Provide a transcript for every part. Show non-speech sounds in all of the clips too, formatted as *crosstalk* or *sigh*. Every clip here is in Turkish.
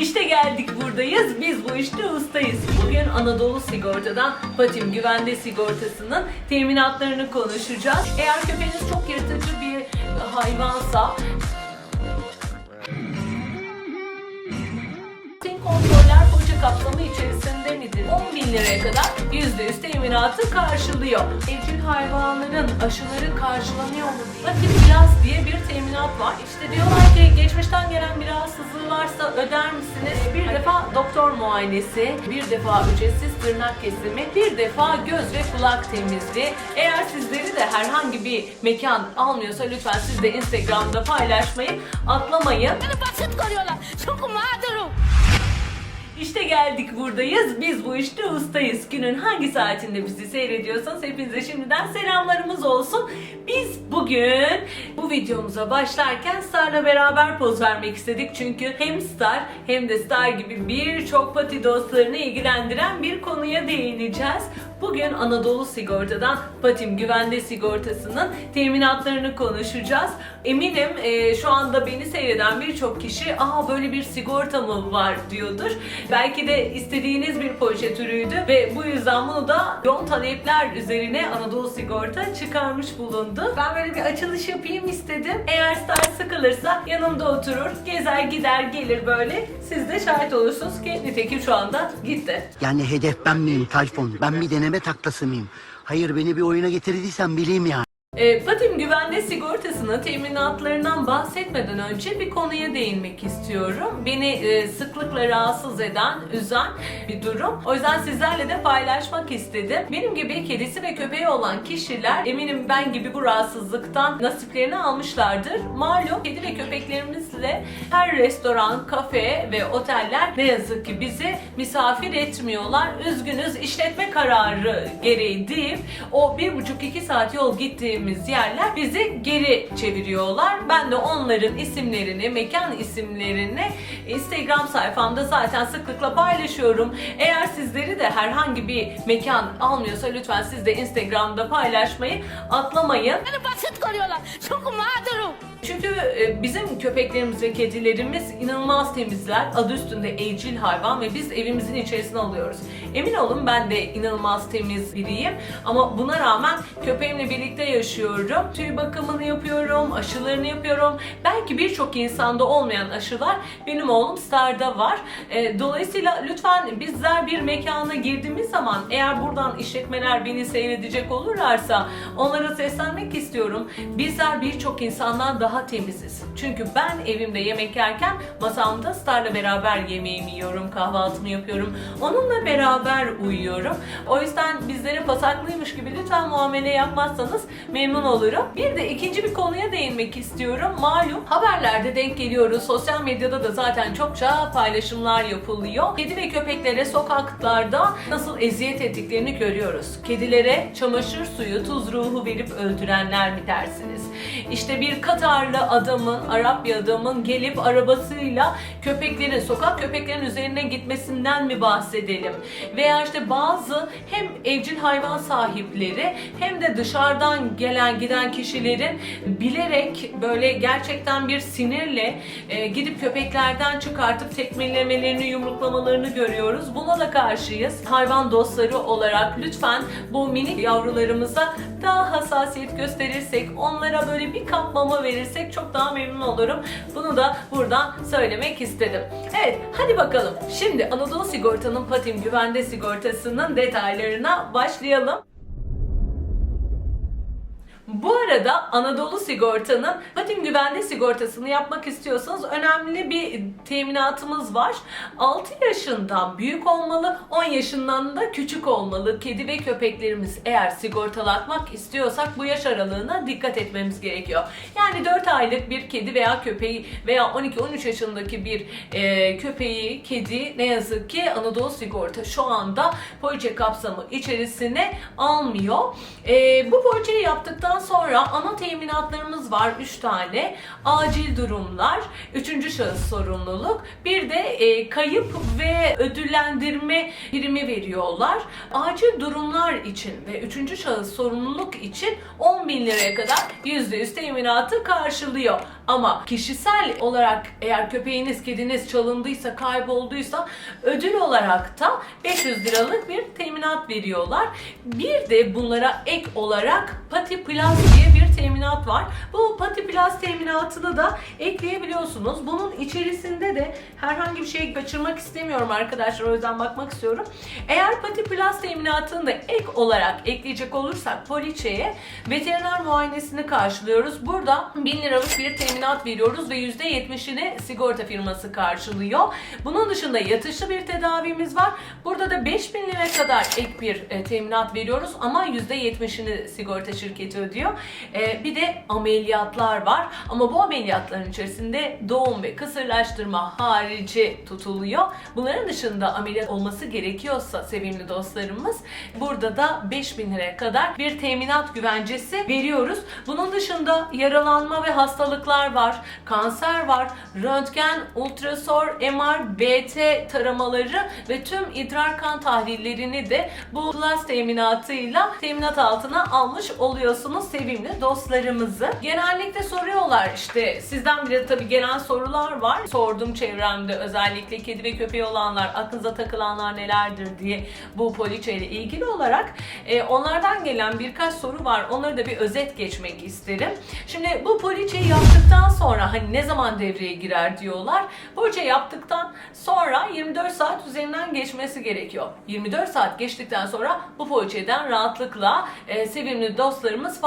İşte geldik buradayız. Biz bu işte ustayız. Bugün Anadolu Sigorta'dan Patim Güvende Sigortası'nın teminatlarını konuşacağız. Eğer köpeğiniz çok yırtıcı bir hayvansa Tüm kontroller poğaça kapsamı içerisinde midir? 10 bin liraya kadar %100 teminatı karşılıyor. Evcil hayvanların aşıları karşılanıyor mu diye. Patim Plus diye bir teminat var. İşte diyorlar gelen bir rahatsızlığı varsa öder misiniz? Bir defa doktor muayenesi, bir defa ücretsiz tırnak kesimi, bir defa göz ve kulak temizliği. Eğer sizleri de herhangi bir mekan almıyorsa lütfen siz de Instagram'da paylaşmayı atlamayın. Beni basit görüyorlar. Çok mağdurum. İşte geldik buradayız. Biz bu işte ustayız. Günün hangi saatinde bizi seyrediyorsanız hepinize şimdiden selamlarımız olsun. Biz bugün bu videomuza başlarken Star'la beraber poz vermek istedik. Çünkü hem Star hem de Star gibi birçok pati dostlarını ilgilendiren bir konuya değineceğiz. Bugün Anadolu Sigorta'dan Patim Güvende Sigortası'nın teminatlarını konuşacağız. Eminim e, şu anda beni seyreden birçok kişi aa böyle bir sigorta mı var diyordur. Belki de istediğiniz bir proje türüydü ve bu yüzden bunu da yoğun talepler üzerine Anadolu Sigorta çıkarmış bulundu. Ben böyle bir açılış yapayım istedim. Eğer Star sıkılırsa yanımda oturur, gezer gider gelir böyle. Siz de şahit olursunuz ki nitekim şu anda gitti. Yani hedef ben miyim Tayfun? Ben bir deneme taklası mıyım? Hayır beni bir oyuna getirdiysen bileyim yani. E, Patim Güvende Sigortası'nın teminatlarından bahsetmeden önce bir konuya değinmek istiyorum. Beni e, sıklıkla rahatsız eden, üzen bir durum. O yüzden sizlerle de paylaşmak istedim. Benim gibi kedisi ve köpeği olan kişiler eminim ben gibi bu rahatsızlıktan nasiplerini almışlardır. Malum kedi ve köpeklerimizle her restoran, kafe ve oteller ne yazık ki bizi misafir etmiyorlar. Üzgünüz işletme kararı gereği deyip o bir buçuk iki saat yol gittiğimiz yerler bizi geri çeviriyorlar. Ben de onların isimlerini, mekan isimlerini Instagram sayfamda zaten sıklıkla paylaşıyorum. Eğer sizleri de herhangi bir mekan almıyorsa lütfen siz de Instagram'da paylaşmayı atlamayın. Beni basit görüyorlar. Çok mağdurum. Çünkü e, bizim köpeklerimiz ve kedilerimiz inanılmaz temizler. Adı üstünde evcil hayvan ve biz evimizin içerisine alıyoruz. Emin olun ben de inanılmaz temiz biriyim. Ama buna rağmen köpeğimle birlikte yaşıyorum. Tüy bakımını yapıyorum, aşılarını yapıyorum. Belki birçok insanda olmayan aşılar benim oğlum Star'da var. E, Dolayısıyla lütfen bizler bir mekana girdiğimiz zaman eğer buradan işletmeler beni seyredecek olurlarsa onlara seslenmek istiyorum. Bizler birçok insandan daha temiziz. Çünkü ben evimde yemek yerken masamda Star'la beraber yemeğimi yiyorum, kahvaltımı yapıyorum. Onunla beraber uyuyorum. O yüzden bizlere pasaklıymış gibi lütfen muamele yapmazsanız memnun olurum. Bir de ikinci bir konuya değinmek istiyorum. Malum haberlerde denk geliyoruz. Sosyal medyada da zaten çokça paylaşımlar yapılıyor. Kedi ve köpeklere sokaklarda nasıl eziyet ettiklerini görüyoruz. Kedilere çamaşır suyu, tuz ruhu verip öldürenler mi dersiniz? İşte bir Katarlı adamın, Arap bir adamın gelip arabasıyla köpeklerin, sokak köpeklerin üzerine gitmesinden mi bahsedelim? Veya işte bazı hem evcil hayvan sahipleri hem de dışarıdan gelen giden kişilerin bilerek böyle gerçekten bir sinirle e, gidip köpeklerden çıkartıp tekmelemelerini, yumruklamalarını görüyoruz. Buna da karşıyız. Hayvan dostları olarak lütfen bu minik yavrularımıza daha hassasiyet gösterirsek, onlara böyle bir kap mama verirsek çok daha memnun olurum. Bunu da buradan söylemek istedim. Evet, hadi bakalım. Şimdi Anadolu Sigorta'nın Patim Güvende Sigortası'nın detaylarına başlayalım. Bu arada Anadolu Sigorta'nın Patim Güvende Sigortası'nı yapmak istiyorsanız önemli bir teminatımız var. 6 yaşından büyük olmalı, 10 yaşından da küçük olmalı. Kedi ve köpeklerimiz eğer sigortalatmak istiyorsak bu yaş aralığına dikkat etmemiz gerekiyor. Yani 4 aylık bir kedi veya köpeği veya 12-13 yaşındaki bir e, köpeği, kedi ne yazık ki Anadolu Sigorta şu anda poliçe kapsamı içerisine almıyor. E, bu poliçeyi yaptıktan sonra ana teminatlarımız var 3 tane. Acil durumlar, üçüncü şahıs sorumluluk. Bir de e, kayıp ve ödüllendirme primi veriyorlar. Acil durumlar için ve üçüncü şahıs sorumluluk için 10 bin liraya kadar %100 teminatı karşılıyor. Ama kişisel olarak eğer köpeğiniz, kediniz çalındıysa, kaybolduysa ödül olarak da 500 liralık bir teminat veriyorlar. Bir de bunlara ek olarak Pati Plus diye bir teminat var. Bu Pati Plus teminatını da ekleyebiliyorsunuz. Bunun içerisinde de herhangi bir şey kaçırmak istemiyorum arkadaşlar. O yüzden bakmak istiyorum. Eğer Pati Plus teminatını da ek olarak ekleyecek olursak poliçeye veteriner muayenesini karşılıyoruz. Burada 1000 liralık bir teminat veriyoruz ve %70'ini sigorta firması karşılıyor. Bunun dışında yatışlı bir tedavimiz var. Burada da 5000 lira kadar ek bir e, teminat veriyoruz ama %70'ini sigorta şirketi ödüyor. E, bir de ameliyatlar var ama bu ameliyatların içerisinde doğum ve kısırlaştırma harici tutuluyor. Bunların dışında ameliyat olması gerekiyorsa sevimli dostlarımız burada da 5000 liraya kadar bir teminat güvencesi veriyoruz. Bunun dışında yaralanma ve hastalıklar var, kanser var, röntgen, ultrasor, MR, BT taramaları ve tüm idrar kan tahlillerini de bu Plus teminatıyla teminat altına almış oluyorsunuz sevimli dostlarımızı. Genellikle soruyorlar işte sizden bile tabii gelen sorular var. Sordum çevremde özellikle kedi ve köpeği olanlar aklınıza takılanlar nelerdir diye bu poliçeyle ilgili olarak e, onlardan gelen birkaç soru var. Onları da bir özet geçmek isterim. Şimdi bu poliçeyi yaptıktan sonra hani ne zaman devreye girer diyorlar. Poliçe yaptıktan sonra 24 saat üzerinden geçmesi gerekiyor. 24 saat geçtikten sonra bu poliçeden rahatlıkla e, sevimli dostlarımız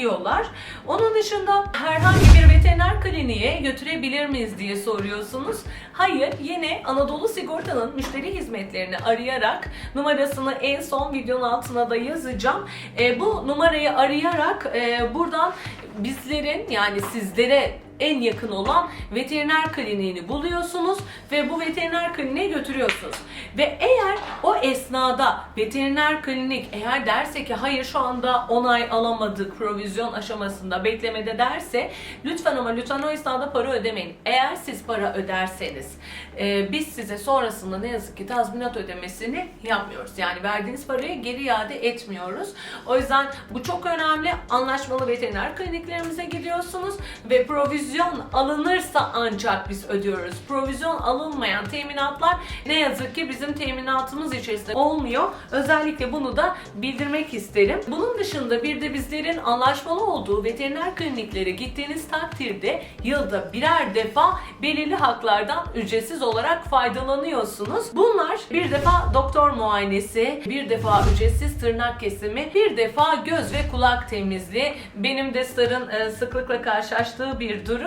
faydalanabiliyorlar. Onun dışında herhangi bir veteriner kliniğe götürebilir miyiz diye soruyorsunuz. Hayır, yine Anadolu Sigorta'nın müşteri hizmetlerini arayarak numarasını en son videonun altına da yazacağım. E, bu numarayı arayarak e, buradan bizlerin yani sizlere en yakın olan veteriner kliniğini buluyorsunuz ve bu veteriner kliniğe götürüyorsunuz. Ve eğer o esnada veteriner klinik eğer derse ki hayır şu anda onay alamadık provizyon aşamasında beklemede derse lütfen ama lütfen o esnada para ödemeyin. Eğer siz para öderseniz e, biz size sonrasında ne yazık ki tazminat ödemesini yapmıyoruz. Yani verdiğiniz parayı geri iade etmiyoruz. O yüzden bu çok önemli. Anlaşmalı veteriner kliniklerimize gidiyorsunuz ve provizyon alınırsa ancak biz ödüyoruz. Provizyon alınmayan teminatlar ne yazık ki bizim teminatımız içerisinde olmuyor. Özellikle bunu da bildirmek isterim. Bunun dışında bir de bizlerin anlaşmalı olduğu veteriner kliniklere gittiğiniz takdirde yılda birer defa belirli haklardan ücretsiz olarak faydalanıyorsunuz. Bunlar bir defa doktor muayenesi, bir defa ücretsiz tırnak kesimi, bir defa göz ve kulak temizliği. Benim de Star'ın e, sıklıkla karşılaştığı bir durum.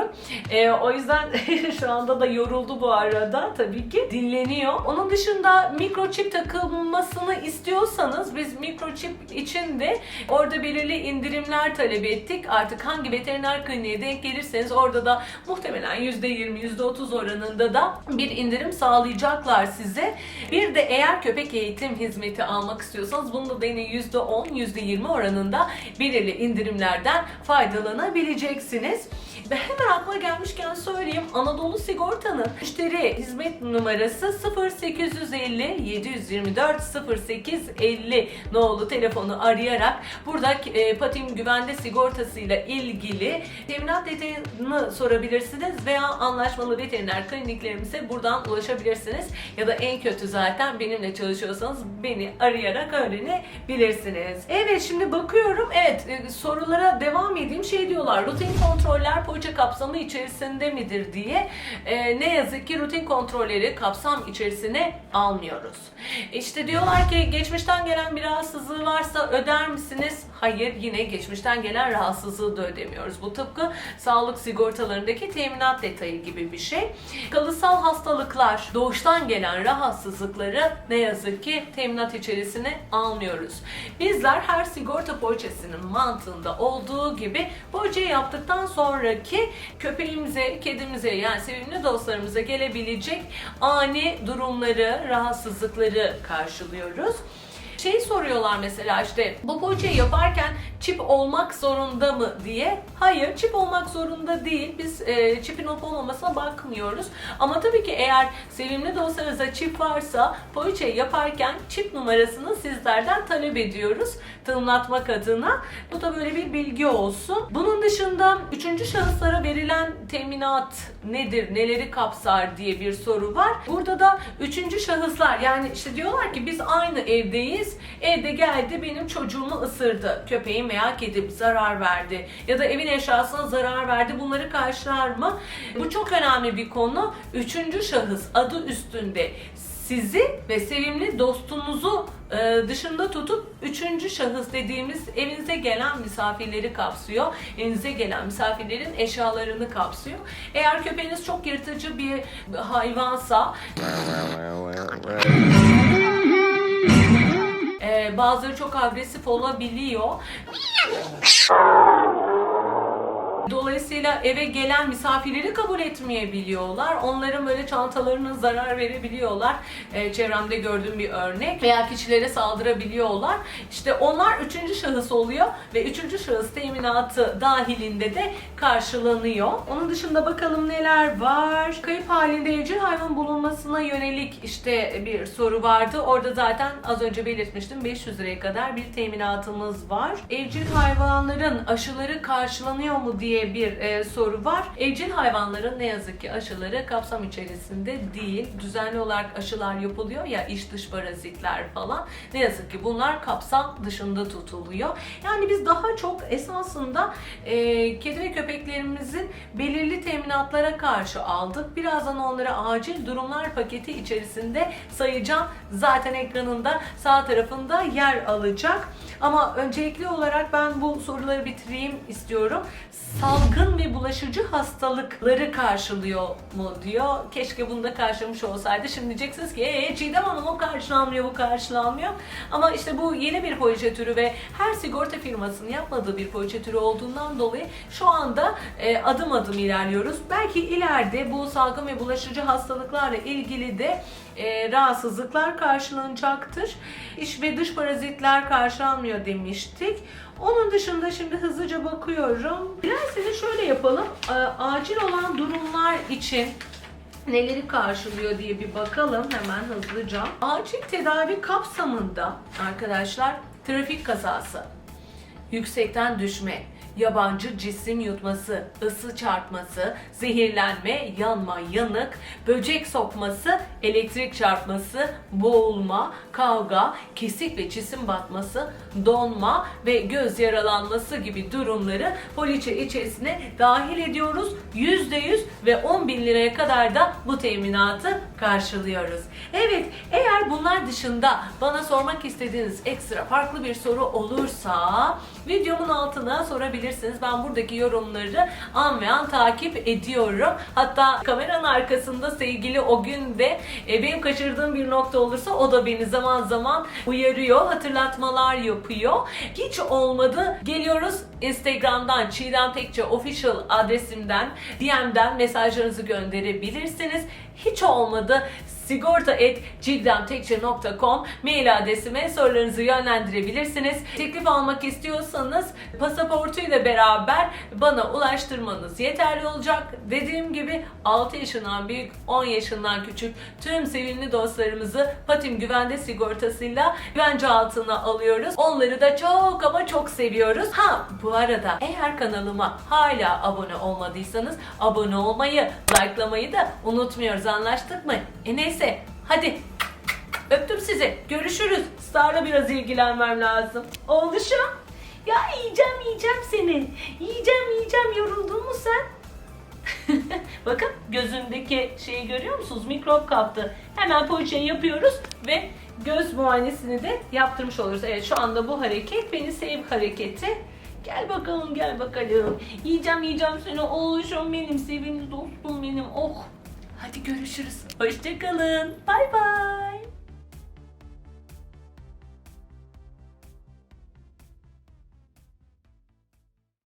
E, o yüzden *laughs* şu anda da yoruldu bu arada tabii ki dinleniyor. Onun dışında mikroçip takılmasını istiyorsanız biz mikroçip için de orada belirli indirimler talep ettik. Artık hangi veteriner kliniğe denk gelirseniz orada da muhtemelen %20, %30 oranında da bir indirim sağlayacaklar size. Bir de eğer köpek eğitim hizmeti almak istiyorsanız bunda da yine %10, %20 oranında belirli indirimlerden faydalanabileceksiniz. Ve hemen aklıma gelmişken söyleyeyim Anadolu Sigorta'nın müşteri hizmet numarası 0850 724 0850 nolu telefonu arayarak burada e, Patim Güvende Sigortası ile ilgili teminat detayını sorabilirsiniz veya anlaşmalı veteriner kliniklerimize buradan ulaşabilirsiniz. Ya da en kötü zaten benimle çalışıyorsanız beni arayarak öğrenebilirsiniz. Evet şimdi bakıyorum. Evet e, sorulara devam edeyim. Şey diyorlar rutin kontroller poğaça kapsamı içerisinde midir diye. E, ne yazık ki rutin kontrolleri kapsam içerisine almıyoruz. İşte diyorlar ki geçmişten gelen bir rahatsızlığı varsa öder misiniz? Hayır yine geçmişten gelen rahatsızlığı da ödemiyoruz. Bu tıpkı sağlık sigortalarındaki teminat detayı gibi bir şey. Kalıtsal hastalıklar, doğuştan gelen rahatsızlıkları ne yazık ki teminat içerisine almıyoruz. Bizler her sigorta poliçesinin mantığında olduğu gibi poliçeyi yaptıktan sonraki köpeğimize, kedimize yani sevimli dostlarımıza gelebilecek ani durumları, rahatsızlıkları karşılıyoruz. Şey soruyorlar mesela işte bu poğaçayı yaparken çip olmak zorunda mı diye. Hayır çip olmak zorunda değil. Biz e, çipin olup olmamasına bakmıyoruz. Ama tabii ki eğer sevimli dosyanızda çip varsa poğaçayı yaparken çip numarasını sizlerden talep ediyoruz. Tanımlatmak adına. Bu da böyle bir bilgi olsun. Bunun dışında üçüncü şahıslara verilen teminat nedir, neleri kapsar diye bir soru var. Burada da üçüncü şahıslar yani işte diyorlar ki biz aynı evdeyiz. Evde geldi benim çocuğumu ısırdı. Köpeğim veya kedim zarar verdi. Ya da evin eşyasına zarar verdi. Bunları karşılar mı? Bu çok önemli bir konu. Üçüncü şahıs adı üstünde sizi ve sevimli dostunuzu e, dışında tutup üçüncü şahıs dediğimiz evinize gelen misafirleri kapsıyor. Evinize gelen misafirlerin eşyalarını kapsıyor. Eğer köpeğiniz çok yırtıcı bir hayvansa *laughs* e, bazıları çok agresif olabiliyor. Dolayısıyla eve gelen misafirleri kabul etmeyebiliyorlar. Onların böyle çantalarına zarar verebiliyorlar. Ee, çevremde gördüğüm bir örnek. Veya kişilere saldırabiliyorlar. İşte onlar üçüncü şahıs oluyor ve üçüncü şahıs teminatı dahilinde de karşılanıyor. Onun dışında bakalım neler var. Kayıp halinde evcil hayvan bulunmasına yönelik işte bir soru vardı. Orada zaten az önce belirtmiştim 500 liraya kadar bir teminatımız var. Evcil hayvanların aşıları karşılanıyor mu diye bir e, soru var. Evcil hayvanların ne yazık ki aşıları kapsam içerisinde değil. Düzenli olarak aşılar yapılıyor ya iç dış parazitler falan. Ne yazık ki bunlar kapsam dışında tutuluyor. Yani biz daha çok esasında e, kedi ve köpeklerimizin belirli teminatlara karşı aldık. Birazdan onları acil durumlar paketi içerisinde sayacağım. Zaten ekranında sağ tarafında yer alacak. Ama öncelikli olarak ben bu soruları bitireyim istiyorum. Salgın ve bulaşıcı hastalıkları karşılıyor mu diyor. Keşke bunu da karşılamış olsaydı. Şimdi diyeceksiniz ki ee, Çiğdem Hanım o karşılanmıyor, bu karşılanmıyor. Ama işte bu yeni bir poliçe türü ve her sigorta firmasının yapmadığı bir poliçe türü olduğundan dolayı şu anda e, adım adım ilerliyoruz. Belki ileride bu salgın ve bulaşıcı hastalıklarla ilgili de e, rahatsızlıklar karşılanacaktır. İç ve dış parazitler karşılanmıyor demiştik. Onun dışında şimdi hızlıca bakıyorum. Dilerseniz şöyle yapalım. E, acil olan durumlar için neleri karşılıyor diye bir bakalım hemen hızlıca. Acil tedavi kapsamında arkadaşlar trafik kazası, yüksekten düşme, yabancı cisim yutması, ısı çarpması, zehirlenme, yanma, yanık, böcek sokması, elektrik çarpması, boğulma, kavga, kesik ve cisim batması, donma ve göz yaralanması gibi durumları poliçe içerisine dahil ediyoruz. %100 ve 10 bin liraya kadar da bu teminatı karşılıyoruz. Evet eğer bunlar dışında bana sormak istediğiniz ekstra farklı bir soru olursa videomun altına sorabilirsiniz. Ben buradaki yorumları an ve an takip ediyorum. Hatta kameranın arkasında sevgili o gün de e, benim kaçırdığım bir nokta olursa o da beni zaman zaman uyarıyor, hatırlatmalar yapıyor. Hiç olmadı. Geliyoruz Instagram'dan Çiğdem Tekçe Official adresimden DM'den mesajlarınızı gönderebilirsiniz. Hiç olmadı sigorta.cigdemtekçe.com mail adresime sorularınızı yönlendirebilirsiniz. Teklif almak istiyorsanız pasaportuyla beraber bana ulaştırmanız yeterli olacak. Dediğim gibi 6 yaşından büyük, 10 yaşından küçük tüm sevimli dostlarımızı Patim Güvende sigortasıyla güvence altına alıyoruz. Onları da çok ama çok seviyoruz. Ha bu arada eğer kanalıma hala abone olmadıysanız abone olmayı, likelamayı da unutmuyoruz anlaştık mı? E neyse hadi öptüm sizi. Görüşürüz. Star'la biraz ilgilenmem lazım. Oğluşum. Ya yiyeceğim yiyeceğim seni. Yiyeceğim yiyeceğim yoruldun mu sen? *laughs* Bakın gözündeki şeyi görüyor musunuz? Mikrop kaptı. Hemen poğaçayı yapıyoruz ve göz muayenesini de yaptırmış oluruz. Evet şu anda bu hareket beni sev hareketi. Gel bakalım gel bakalım. Yiyeceğim yiyeceğim seni. Oğluşum benim sevimli dostum benim. Oh. Hadi görüşürüz. Hoşçakalın. Bay bay.